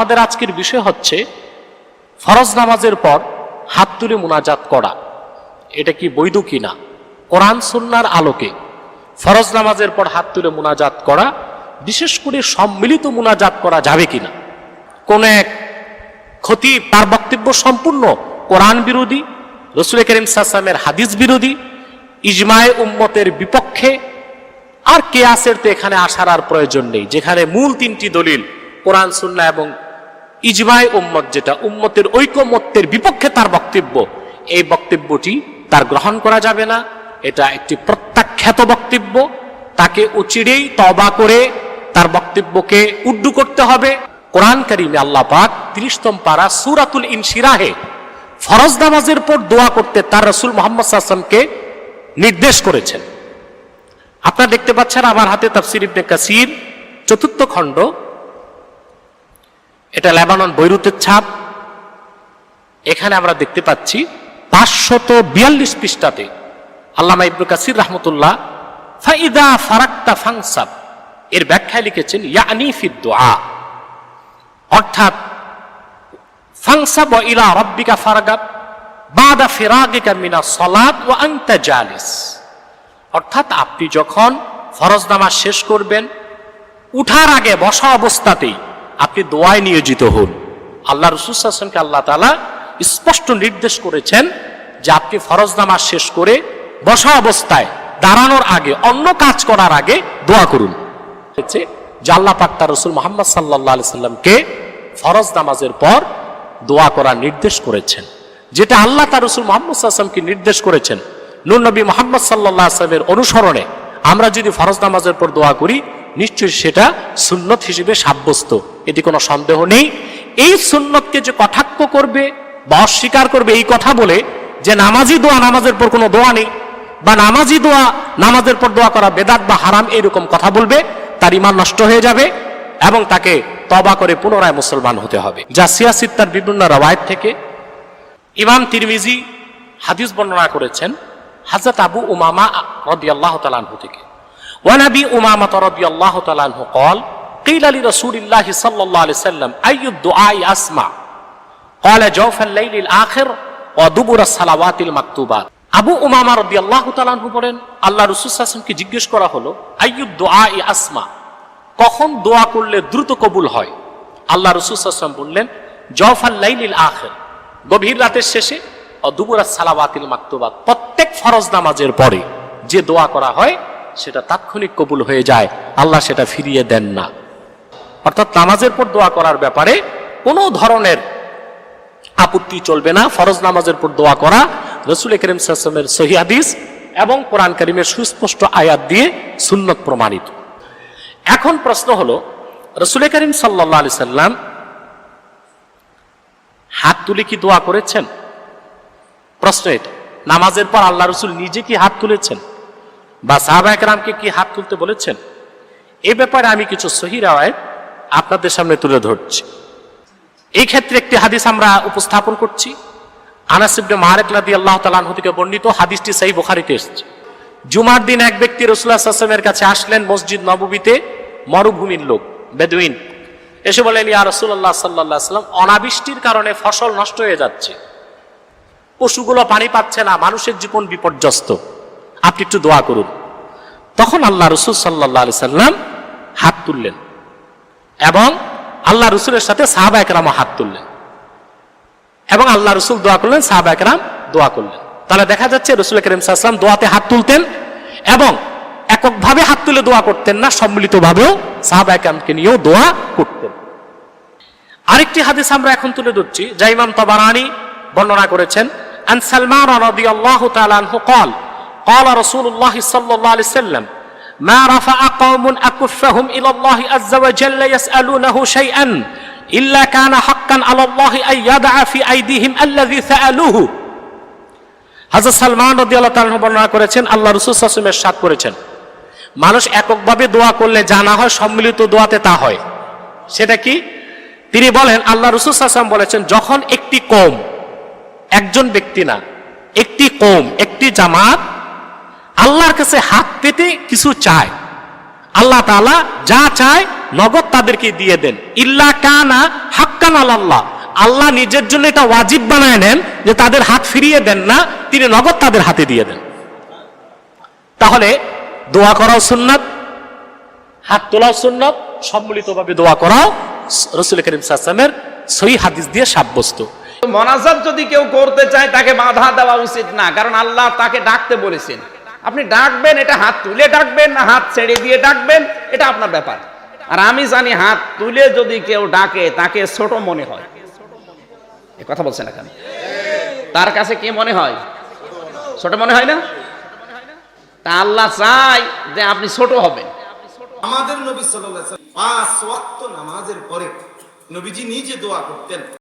আমাদের আজকের বিষয় হচ্ছে ফরজ নামাজের পর হাত তুলে মুনাজাত করা। এটা কি বৈধ কিনা? কোরআন সুন্নার আলোকে ফরজ নামাজের পর হাত তুলে মুনাজাত করা, বিশেষ করে সম্মিলিত মুনাজাত করা যাবে কিনা? কোন এক ক্ষতি তার বক্তব্য সম্পূর্ণ কোরআন বিরোধী রসুল করিম সাসামের হাদিস বিরোধী, ইজমায় উম্মতের বিপক্ষে আর কেয়াসের তো এখানে আসার আর প্রয়োজন নেই, যেখানে মূল তিনটি দলিল, কোরআন সুন্না এবং ইজমায় উম্মত যেটা উম্মতের ঐকমত্যের বিপক্ষে তার বক্তব্য, এই বক্তব্যটি তার গ্রহণ করা যাবে না। এটা একটি প্রত্যাখ্যাত বক্তব্য। তাকে উচিরেই তবা করে তার বক্তব্যকে উড্ডু করতে হবে। কোরআন করিমে আল্লাহ পাক তিরিশতম পারা সুরাতুল ইনশিরাহে ফরজ নামাজের পর দোয়া করতে তার রসুল মোহাম্মদ সাল্লামকে নির্দেশ করেছেন। আপনারা দেখতে পাচ্ছেন আমার হাতে তাফসির ইবনে কাসির চতুর্থ খণ্ড। এটা লেবানন বৈরুতের ছাপ। এখানে আমরা দেখতে পাচ্ছি পাঁচশত বিয়াল্লিশ পৃষ্ঠাতে আল্লামা ইবনু কাসির রহমতুল্লাহ, ফাইদা ফারাক্তা ফাংসাব, এর ব্যাখ্যায় লিখেছেন, ইয়ানি দোয়া। অর্থাৎ, ফাংসাব ইলা রব্বিকা ফারাগাব, বাদা ফিরাগিকা মিনা সলাত ও আনতা জালিস। অর্থাৎ, আপনি যখন ফরজ নামাজ শেষ করবেন, উঠার আগে বসা অবস্থাতেই আপনি দোয়ায় নিয়োজিত হন। আল্লাহ রসুলকে আল্লাহ তালা স্পষ্ট নির্দেশ করেছেন যে আপনি ফরজ নামাজ শেষ করে বসা অবস্থায় দাঁড়ানোর আগে, অন্য কাজ করার আগে দোয়া করুন। হচ্ছে যে আল্লাহ রসুল মোহাম্মদ সাল্লাহ সাল্লামকে ফরজ নামাজের পর দোয়া করার নির্দেশ করেছেন। যেটা আল্লাহ তার রসুল মোহাম্মদ সাল্লামকে নির্দেশ করেছেন। নুর নবী মোহাম্মদ সাল্লাহ আসলামের অনুসরণে আমরা যদি ফরজ নামাজের পর দোয়া করি নিশ্চয়ই সেটা সুন্নত হিসেবে সাব্যস্ত। এটি কোনো সন্দেহ নেই। এই সুন্নতকে যে কটাক্ষ করবে বা অস্বীকার করবে এই কথা বলে যে নামাজি দোয়া নামাজের পর কোনো দোয়া নেই বা নামাজি দোয়া নামাজের পর দোয়া করা বেদাত বা হারাম এরকম কথা বলবে, তার ইমান নষ্ট হয়ে যাবে এবং তাকে তবা করে পুনরায় মুসলমান হতে হবে। যা সিয়াসিত্তার বিভিন্ন রবায়ত থেকে ইমাম তিরমিজি হাদিস বর্ণনা করেছেন হাজরত আবু উমামা রদি আল্লাহ থেকে। ওয়ান আবি উমামা রদি আল্লাহ তালানহু কল قيل لرسول الله صلى الله عليه وسلم أي الدعاء أسمع قال جوف الليل الآخر ودبر الصلوات المكتوبات আবু উমামা রদি আল্লাহ তালানহু বলেন আল্লাহ রসুল আসলামকে জিজ্ঞেস করা হলো আইয়ুদ দোয়া ই আসমা কখন দোয়া করলে দ্রুত কবুল হয় আল্লাহ রসুল আসলাম বললেন জফাল লাইলিল আখের গভীর রাতের শেষে দুবুরা সালাবাতিল মাকতুবাত প্রত্যেক ফরজ নামাজের পরে যে দোয়া করা হয় সেটা তাৎক্ষণিক কবুল হয়ে যায়, আল্লাহ সেটা ফিরিয়ে দেন না। অর্থাৎ নামাজের পর দোয়া করার ব্যাপারে কোনো ধরনের আপত্তি চলবে না, ফরজ নামাজের পর দোয়া করা, রসুল করিম সাসমের সহিদিস এবং কোরআন করিমের সুস্পষ্ট আয়াত দিয়ে সুন্নত প্রমাণিত। এখন প্রশ্ন হলো, রসুল করিম সাল্লাহ আলি সাল্লাম হাত তুলে কি দোয়া করেছেন? প্রশ্ন এটা। নামাজের পর আল্লাহ রসুল নিজে কি হাত তুলেছেন? বা সাহাবা একরামকে কি হাত তুলতে বলেছেন? এ ব্যাপারে আমি কিছু সহি রায় আপনাদের সামনে তুলে ধরছি। এই ক্ষেত্রে একটি হাদিস আমরা উপস্থাপন করছি। আনাসিবনে মারেকলাদি আল্লাহ তালাহ থেকে বর্ণিত হাদিসটি সেই বোখারিতে এসছে। জুমার দিন এক ব্যক্তি রসুল্লাহ আসলামের কাছে আসলেন মসজিদ নববীতে, মরুভূমির লোক, বেদুইন। এসে বলেন ইয়া রসুল্লাহ সাল্লাহ সাল্লাম অনাবৃষ্টির কারণে ফসল নষ্ট হয়ে যাচ্ছে। পশুগুলো পানি পাচ্ছে না, মানুষের জীবন বিপর্যস্ত। আপনি একটু দোয়া করুন। তখন আল্লাহ রসুল সাল্লাহ আলি সাল্লাম হাত তুললেন এবং আল্লাহ রসুলের সাথে সাহাবা একরাম হাত তুললেন এবং আল্লাহ রসুল দোয়া করলেন, সাহাবা একরাম দোয়া করলেন। তাহলে দেখা যাচ্ছে রসুল করিম সাল্লাম দোয়াতে হাত তুলতেন এবং এককভাবে হাত তুলে দোয়া করতেন না, সম্মিলিতভাবেও সাহাবা একরামকে নিয়েও দোয়া করতেন। আরেকটি হাদিস আমরা এখন তুলে ধরছি, যা ইমাম তবারানি বর্ণনা করেছেন, আন সালমান রাদিয়াল্লাহু তাআলা আনহু قال قال رسول الله صلى الله عليه وسلم ما رفع قوم أكفهم إلى الله عز وجل يسألونه شيئا إلا كان حقا على الله أن يدع في أيديهم الذي سألوه হাজর সালমান রদিয়াল্লাহ তাআলা বর্ণনা করেছেন আল্লাহ রসুল সাসমের সাত করেছেন মানুষ এককভাবে দোয়া করলে জানা হয় সম্মিলিত দোয়াতে তা হয় সেটা কি তিনি বলেন আল্লাহ রসুল সাসম বলেছেন যখন একটি কম একজন ব্যক্তি না একটি কম একটি জামাত আল্লাহর কাছে হাত পেতে কিছু চায়। আল্লাহ তালা যা চায় নগদ তাদেরকে দিয়ে দেন। ইল্লা কানা হাক ওয়াজিবান আল্লাহ আল্লাহ নিজের জন্য এটা ওয়াজিব বানায় নেন যে তাদের হাত ফিরিয়ে দেন না, তিনি নগদ তাদের হাতে দিয়ে দেন। তাহলে দোয়া করাও সুন্নাত, হাত তোলাও সুন্নাত, সম্মিলিতভাবে দোয়া করাও রসুল করিম সাল্লামের সহি হাদিস দিয়ে সাব্যস্ত। মনাজাত যদি কেউ করতে চায় তাকে বাধা দেওয়া উচিত না, কারণ আল্লাহ তাকে ডাকতে বলেছেন। আপনি ডাকবেন, এটা হাত তুলে ডাকবেন, না হাত ছেড়ে দিয়ে ডাকবেন, এটা আপনার ব্যাপার। আর আমি জানি হাত তুলে যদি কেউ ডাকে, তাকে ছোট মনে হয়। এ কথা বলছেন এখানে তার কাছে কি মনে হয়? ছোট মনে হয় না? তা আল্লাহ চাই যে আপনি ছোট হবেন। আমাদের নবী সাল্লাল্লাহু আলাইহি ওয়াসাল্লাম পাঁচ ওয়াক্ত নামাজের পরে নবীজি নিজে দোয়া করতেন।